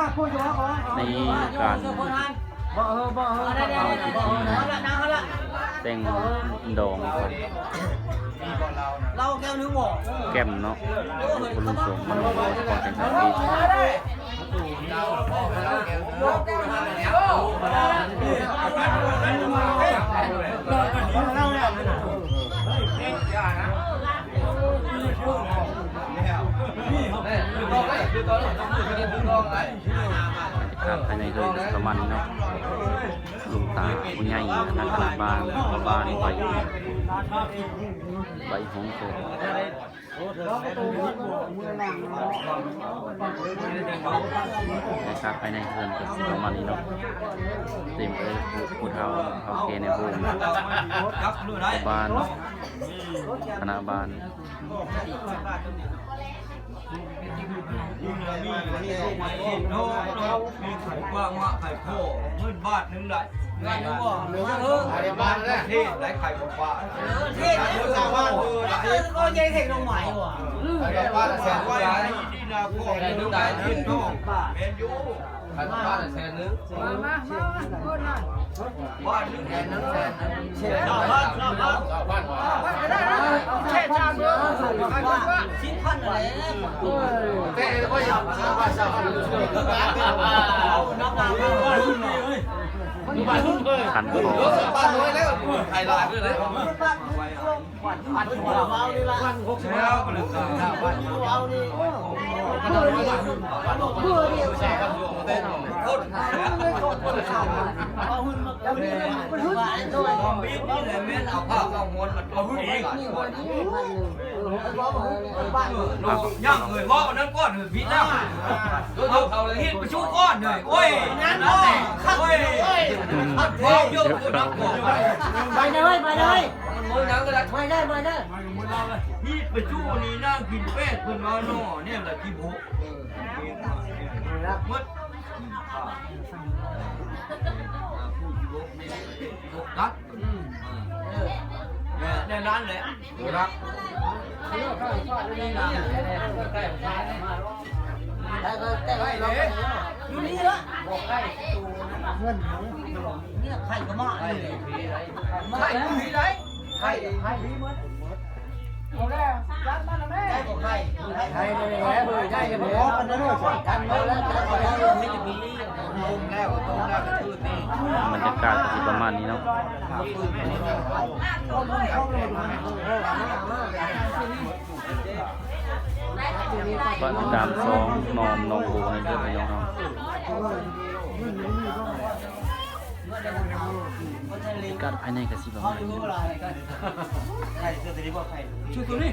ในการเอบ่เฮอเอาพิธีแต่งดองครับเราแก้วนึงบ่แก้มเนาะคุณลุงสมมันก่อ ตอนเป็นสามีการ ภายในคือประมาณนี้เนาะลุงตาผู้ใหญ่นักขนาดบ้านบ้านไปไปหงโคนะครับภายในเรือนก็สิประมาณนี้เนาะเต็มไปด้วยผู้เฒ่าเขาเกในโฮมบ้านคณะบ้านมีไข่กว้างว่าไข่โพหมื่นบาทหนึงได้งานนึงบ่เออไข่บ้านแรกเทศได้ไข่กว่าเท่เท่ชาวบ้านเออก็ยังเห็นลงใหม่ว่ะไข่บ้านแสนกว่าที่นาโคได้นึงได้ที่น้องเมนยูไข่บ้านแสนนึงมามามาคนน่ะบ้านนึงแสนนึงแสนนึงชาวบ้านชาวบ้านชาวบ้านก็ได้นะแค่ชาวเมืองชิ้นพันอะไรเออแต่ก็ยังชาวบ้านชาวบ้าน ขันคอบ้านน้อยแล้วไข่ลายด้วยเบ้านเอาดีเพื่อเดียวเพื่อเดียวแสบนเอาหุ่นมาเอาหุ่นมนมาด้วยบีบนี่เลยแม่เอาผ้าเอาม้วนมาเอาหุ่นเองนี่คนนี้พันหน้าบ้านย่างเลยว่านั้นก้อนเลยพี่แล้วเอาเขาเลยฮิตไปชูก้อนเลยโอ้ยนั้นก็ขัดโอ้ยขัดพอเยอะคือนักบอกไปเลยไปเลยมันมือนังก็ได้ไปเลยไปเลยฮิตไปชูนี่นั่งกินเป็ดเพิ่นว่าน้อเนี่ยแหละที่บุกมด รักในร้านเลยรักแต่ก็แต่ก็เราอยู่นี่ละบอกใกล้เงินเนี่ยใครก็มาเลยใครมีไรใครใครดีมั้ยเอาแล้วร้านบ้านละแม่ใครบอกใครใครเลยแหละเบอร์ได้กันแล้วกันนะด้วยกันแล้วแล้วจะขอให้ไม่จะมี ต้มแล้วต้มแล้วก็ชื่อนี่บรรยากาศก็สิประมาณนี้เนาะก็ติดตามสองนอมนองโบในเรื่องนี้เนาะการภายในก็สิประมาณนี้เนาะใครจะตีบอกใครช่วยตัวนี้